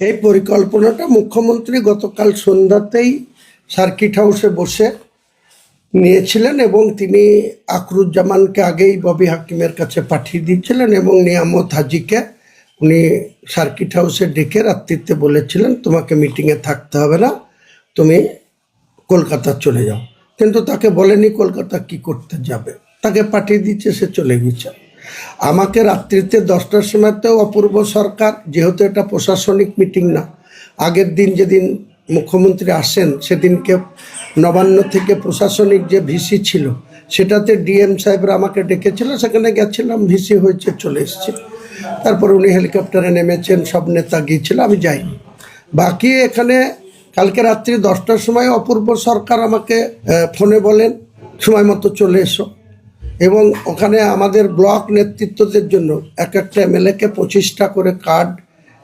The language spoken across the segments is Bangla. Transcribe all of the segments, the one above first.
এই পরিকল্পনাটা মুখ্যমন্ত্রী গতকাল সন্ধ্যাতেই সার্কিট হাউসে বসে নিয়েছিলেন এবং তিনি আকরুজ্জামানকে আগেই ববি হাকিমের কাছে পাঠিয়ে দিয়েছিলেন এবং নিয়ামত হাজিকে উনি সার্কিট হাউসে ডেকে রাত্রিতে বলেছিলেন, তোমাকে মিটিংয়ে থাকতে হবে না, তুমি কলকাতা চলে যাও। কিন্তু তাকে বলেনি কলকাতা কি করতে যাবে। তাকে পাঠিয়ে দিচ্ছে সে চলে গেছে। আমাকে রাত্রিতে দশটার সময়তেও অপূর্ব সরকার, যেহেতু এটা প্রশাসনিক মিটিং না। আগের দিন যেদিন মুখ্যমন্ত্রী আসেন, সেদিনকে নবান্ন থেকে প্রশাসনিক যে ভিসি ছিল, সেটাতে ডিএম সাহেবরা আমাকে ডেকেছিল, সেখানে গেছিলাম, ভিসি হয়েছে, চলে এসেছে। তারপর উনি হেলিকপ্টারে নেমেছেন, সব নেতা গিয়েছিল, আমি যাইনি। বাকি এখানে কালকে রাত্রি দশটার সময় অপূর্ব সরকার আমাকে ফোনে বলেন, সময় মতো চলে এসো। এবং ওখানে আমাদের ব্লক নেতৃত্বদের জন্য এক একটা এমএলএকে পঁচিশটা করে কার্ড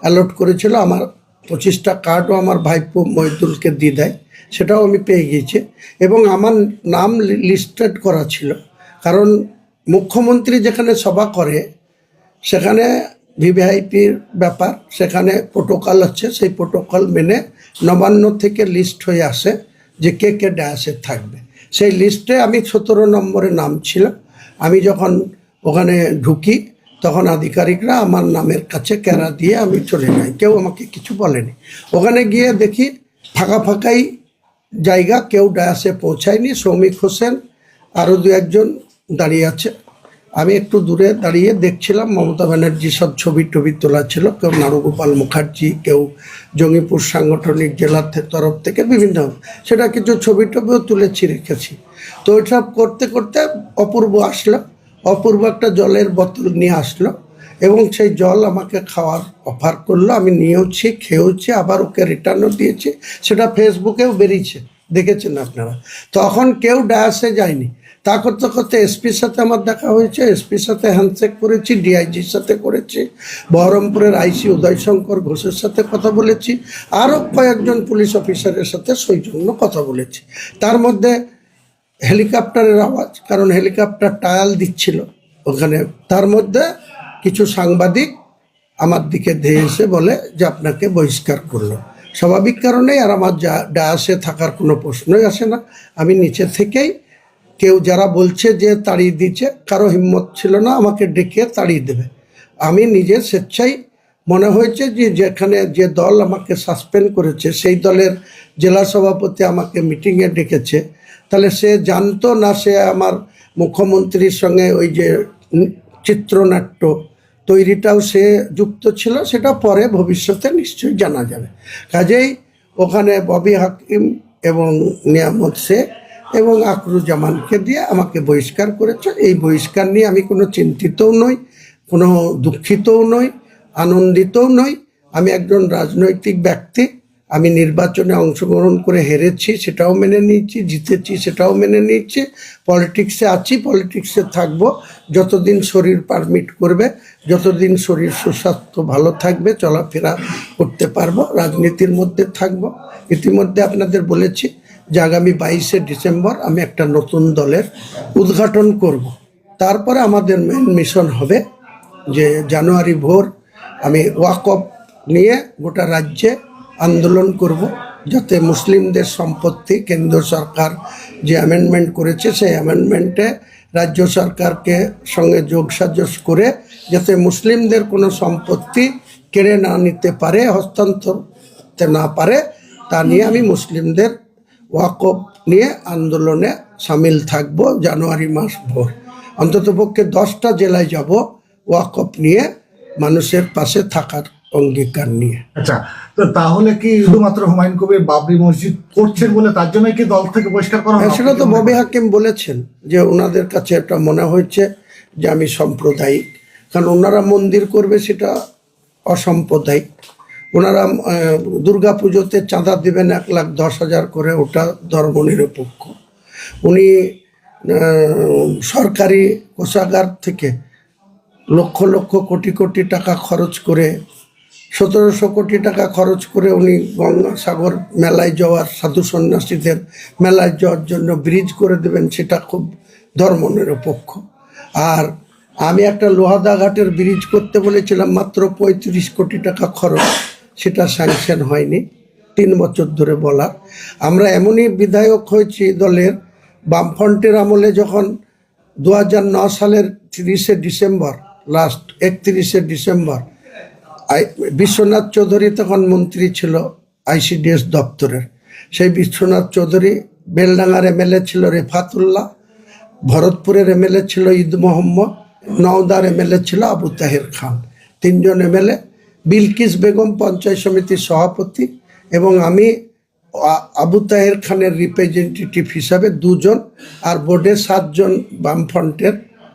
অ্যালট করেছিল। আমার পঁচিশটা কার্ডও আমার ভাইপো মহিদুলকে দিয়ে দেয়, সেটাও আমি পেয়ে গিয়েছি। এবং আমার নাম লিস্টেড করা ছিল। কারণ মুখ্যমন্ত্রী যেখানে সভা করে, সেখানে ভিভিআইপির ব্যাপার, সেখানে প্রোটোকল আছে, সেই প্রোটোকল মেনে নবান্ন থেকে লিস্ট হয়ে আসে যে কে কে ড্যাসে থাকবে। সেই লিস্টে আমি সতেরো নম্বরে নাম ছিল আমি যখন ওখানে ঢুকি, তখন আধিকারিকরা আমার নামের কাছে ক্যারা দিয়ে আমি চলে যাই। কেউ আমাকে কিছু বলেনি। ওখানে গিয়ে দেখি ফাঁকা ফাঁকাই জায়গা, কেউ ডায়াসে পৌঁছায়নি। শ্রমিক হোসেন আরও দু একজন দাঁড়িয়ে আছে। আমি একটু দূরে দাঁড়িয়ে দেখছিলাম মমতা ব্যানার্জি সব ছবি টবি তোলা ছিল। কেউ নারুগোপাল মুখার্জি, কেউ জঙ্গিপুর সাংগঠনিক জেলার তরফ থেকে বিভিন্ন। সেটা কিছু ছবি টবিও তুলেছি, রেখেছি। তো ওইসব করতে করতে অপূর্ব আসলো। অপূর্ব একটা জলের বোতল নিয়ে আসলো এবং সেই জল আমাকে খাওয়ার অফার করল। আমি নিয়েওছি, খেয়েওছি, আবার ওকে রিটার্নও দিয়েছি। সেটা ফেসবুকেও বেরিয়েছে, দেখেছেন আপনারা। তখন কেউ ডায়াসে যায়নি। তা করতে করতে এসপির সাথে আমার দেখা হয়েছে, এসপির সাথে হ্যান্ডশেক করেছি ডিআইজির সাথে করেছি, বহরমপুরের আইসি উদয়শঙ্কর ঘোষের সাথে কথা বলেছি আরও কয়েকজন পুলিশ অফিসারের সাথে সৌজন্য কথা বলেছি। তার মধ্যে হেলিকপ্টারের আওয়াজ, কারণ হেলিকপ্টার টায়াল দিচ্ছিল ওখানে। তার মধ্যে কিছু সাংবাদিক আমার দিকে ধেয়ে এসে বলে যে আপনাকে বহিষ্কার করল। স্বাভাবিক কারণেই আর আমার যা ডায়াসে থাকার কোনো প্রশ্নই আসে না। আমি নিচে থেকেই কেউ যারা বলছে যে তাড়িয়ে দিচ্ছে কারও হিম্মত ছিল না, আমাকে ডেকে তাড়িয়ে দেবে। আমি নিজে স্বেচ্ছাই মনে হয়েছে যে যেখানে যে দল আমাকে সাসপেন্ড করেছে, সেই দলের জেলা সভাপতি আমাকে মিটিংয়ে ডেকেছে। তাহলে সে জানতো না সে আমার মুখ্যমন্ত্রীর সঙ্গে ওই যে চিত্রনাট্য তৈরিটাও সে যুক্ত ছিল, সেটা পরে ভবিষ্যতে নিশ্চয়ই জানা যাবে। কাজেই ওখানে ববি হাকিম এবং নিয়ামত শেখ এবং আকরুজ্জামানকে দিয়ে আমাকে বহিষ্কার করেছে। এই বহিষ্কার নিয়ে আমি কোনো চিন্তিতও নই, কোনো দুঃখিতও নই, আনন্দিতও নই। আমি একজন রাজনৈতিক ব্যক্তি, আমি নির্বাচনে অংশগ্রহণ করে হেরেছি সেটাও মেনে নিয়েছি, জিতেছি সেটাও মেনে নিয়েছি, পলিটিক্সে আছি, পলিটিক্সে থাকব। যতদিন শরীর পারমিট করবে, যতদিন শরীর সুস্বাস্থ্য ভালো থাকবে, চলাফেরা করতে পারব, রাজনীতির মধ্যে থাকব। ইতিমধ্যে আপনাদের বলেছি যে আগামী বাইশে ডিসেম্বর আমি একটা নতুন দলের উদ্ঘাটন করব। তারপরে আমাদের মেন মিশন হবে যে জানুয়ারি ভোর আমি ওয়াকফ নিয়ে গোটা রাজ্যে আন্দোলন করব যাতে মুসলিমদের সম্পত্তি কেন্দ্র সরকার যে অ্যামেন্ডমেন্ট করেছে, সেই অ্যামেন্ডমেন্টে রাজ্য সরকারকে সঙ্গে যোগসাজস করে যাতে মুসলিমদের কোনো সম্পত্তি কেড়ে না নিতে পারে, হস্তান্তর না পারে, তা নিয়ে আমি মুসলিমদের ওয়াকফ নিয়ে আন্দোলনে সামিল থাকব জানুয়ারি মাস ভোর। অন্ততপক্ষে দশটা জেলায় যাব ওয়াকফ নিয়ে মানুষের পাশে থাকার অঙ্গীকার নিয়ে। আচ্ছা তো তাহলে কি শুধুমাত্র হুমায়ুন কবির বাবরি মসজিদ করছেন বলে তার জন্য কি দল থেকে বহিষ্কার করা হ্যাঁ সেটা তো ববি হাকিম বলেছেন যে ওনাদের কাছে একটা মনে হয়েছে যে আমি সাম্প্রদায়িক। কারণ ওনারা মন্দির করবে সেটা অসাম্প্রদায়িক। ওনারা দুর্গা পুজোতে চাঁদা দেবেন এক লাখ দশ হাজার করে, ওটা ধর্মনিরপেক্ষ। উনি সরকারি কোষাগার থেকে লক্ষ লক্ষ কোটি কোটি টাকা খরচ করে, সতেরোশো কোটি টাকা খরচ করে উনি গঙ্গাসাগর মেলায় যাওয়ার, সাধু সন্ন্যাসীদের মেলায় যাওয়ার জন্য ব্রিজ করে দেবেন, সেটা খুব ধর্মনিরপেক্ষ। আর আমি একটা লোহাদা ঘাটের ব্রিজ করতে বলেছিলাম, মাত্র পঁয়ত্রিশ কোটি টাকা খরচ। সেটা স্যাংশন হয়নি। তিন বছর ধরে বলা। আমরা এমনই বিধায়ক হয়েছি দলের। বামফ্রন্টের আমলে যখন দু সালের তিরিশে ডিসেম্বর লাস্ট একত্রিশে ডিসেম্বর বিশ্বনাথ চৌধুরী তখন মন্ত্রী ছিল আইসিডিএস দপ্তরের। সেই বিশ্বনাথ চৌধুরী বেলডাঙ্গার এমএলএ ছিল রেফাতুল্লাহ, ভরতপুরের এমএলএ ছিল ঈদ মোহাম্মদ, নওদার এমএলএ ছিল আবু তাহের খান। তিনজন এমএলএ বিলকিস বেগম পঞ্চায়েত সমিতির সভাপতি এবং আমি আবু তাহের খানের রিপ্রেজেন্টেটিভ হিসাবে দুজন আর বোর্ডে সাতজন বামফ্রন্টের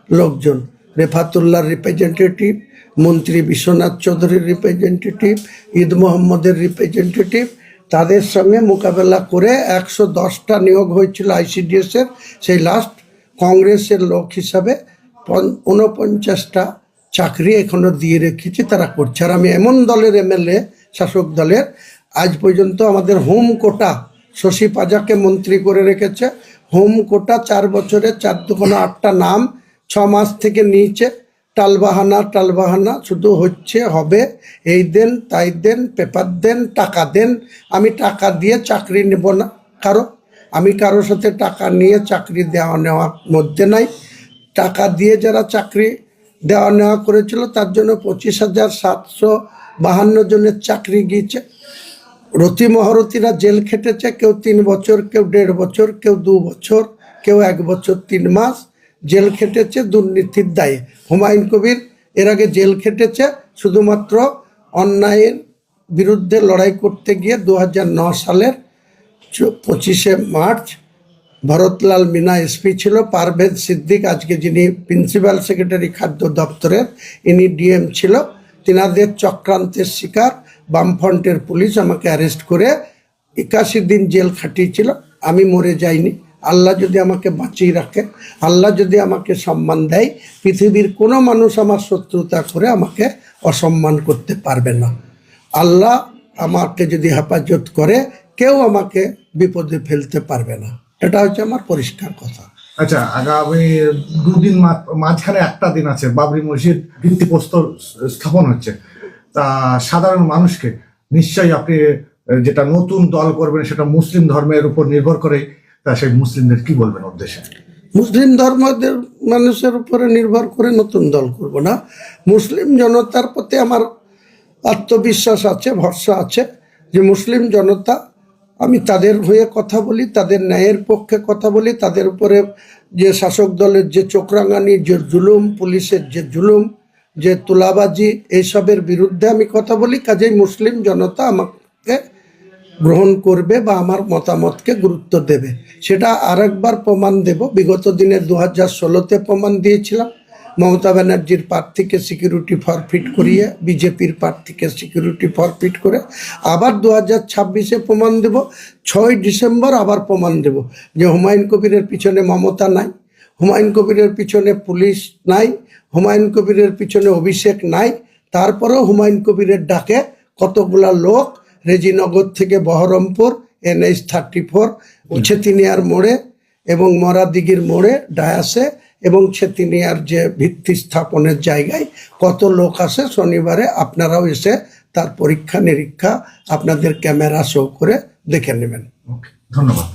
লোকজন। রেফাতুল্লাহর রিপ্রেজেন্টেটিভ মন্ত্রী বিশ্বনাথ চৌধুরীর রিপ্রেজেন্টেটিভ ঈদ মোহাম্মদের রিপ্রেজেন্টেটিভ তাদের সঙ্গে মোকাবেলা করে একশো দশটা নিয়োগ হয়েছিল আইসিডিএস এর সেই লাস্ট কংগ্রেসের লোক হিসাবে ঊনপঞ্চাশটা চাকরি এখনও দিয়ে রেখেছি, তারা করছে। আর আমি এমন দলের এমএলএ, শাসক দলের, আজ পর্যন্ত আমাদের হোম কোটা, শশী পাজাকে মন্ত্রী করে রেখেছে। হোম কোটা চার বছরে চার দুগুণ আটটা নাম, ছ মাস থেকে নিয়েছে টালবাহানা টালবাহানা, শুধু হচ্ছে, হবে, এই দেন, তাই দেন, পেপার দেন, টাকা দেন। আমি টাকা দিয়ে চাকরি নেব না কারও। আমি কারোর সাথে টাকা নিয়ে চাকরি দেওয়া নেওয়ার মধ্যে নাই। টাকা দিয়ে যারা চাকরি দেওয়া নেওয়া করেছিল, তার জন্য পঁচিশ হাজার সাতশো বাহান্ন জনের চাকরি গিয়েছে। রতি মহারথীরা জেল খেটেছে, কেউ তিন বছর, কেউ দেড় বছর, কেউ দু বছর, কেউ এক বছর, তিন মাস জেল খেটেছে দুর্নীতির দায়ে। হুমায়ুন কবির এর আগে জেল খেটেছে, শুধুমাত্র অন্যায়ের বিরুদ্ধে লড়াই করতে গিয়ে দু সালের পঁচিশে মার্চ ভরতলাল মিনা এসপি ছিল, পারভেজ সিদ্দিক আজকে যিনি প্রিন্সিপাল সেক্রেটারি খাদ্য দপ্তরের, ইনি ডিএম ছিল। তিনাদের চক্রান্তের শিকার, বামফ্রন্টের পুলিশ আমাকে অ্যারেস্ট করে একাশি দিন জেল খাটিয়েছিল। আমি মরে যাইনি। আল্লাহ যদি আমাকে বাঁচিয়ে রাখে, আল্লাহ যদি আমাকে সম্মান দেয়, পৃথিবীর কোনো মানুষ আমার শত্রুতা করে আমাকে অসম্মান করতে পারবে না। আল্লাহ আমাকে যদি হেফাজত করে, কেউ আমাকে বিপদে ফেলতে পারবে না। এটা হচ্ছে আমার পরিষ্কার কথা। আচ্ছা আগামী দুদিন মাঝখানে একটা দিন আছে বাবরি মসজিদ ভিত্তিপ্রস্তর স্থাপন হচ্ছে। তা সাধারণ মানুষকে নিশ্চয়ই আপনি যেটা নতুন দল করবেন সেটা মুসলিম ধর্মের উপর নির্ভর করে তা সেই মুসলিমদের কি বলবেন উদ্দেশ্যে? মুসলিম ধর্মদের মানুষের উপরে নির্ভর করে নতুন দল করব না। মুসলিম জনতার প্রতি আমার আত্মবিশ্বাস আছে ভরসা আছে যে মুসলিম জনতা আমি তাদের হয়ে কথা বলি, তাদের ন্যায়ের পক্ষে কথা বলি, তাদের উপরে যে শাসক দলের যে চোখরাঙানি, যে জুলুম, পুলিশের যে জুলুম, যে তুলাবাজি, এইসবের বিরুদ্ধে আমি কথা বলি, কাজেই মুসলিম জনতা আমাকে গ্রহণ করবে বা আমার মতামতকে গুরুত্ব দেবে। সেটা আরেকবার প্রমাণ দেব। বিগত দিনে দু হাজার ষোলোতে প্রমাণ দিয়েছিলাম। মমতা ব্যানার্জির প্রার্থীকে সিকিউরিটি ফরফিট করিয়ে, বিজেপির প্রার্থীকে সিকিউরিটি ফরফিট করে আবার দু হাজার ছাব্বিশে প্রমাণ দেব, ছয় ডিসেম্বর আবার প্রমাণ দেব যে হুমায়ুন কবিরের পিছনে মমতা নাই, হুমায়ুন কবিরের পিছনে পুলিশ নাই, হুমায়ুন কবিরের পিছনে অভিষেক নাই, তারপরেও হুমায়ুন কবিরের ডাকে কতগুলা লোক, রেজিনগর থেকে বহরমপুর, এনএইচ থার্টি ফোর ছেতিনিয়ার মোড়ে এবং মরাদিঘির মোড়ে ডায়াসে এবং ছেতিনিয়ার যে ভিত্তি স্থাপনের জায়গায় কত লোক আছে শনিবারে, আপনারাও এসে তার পরীক্ষা নিরীক্ষা আপনাদের ক্যামেরা শো করে দেখে নেবেন। ধন্যবাদ।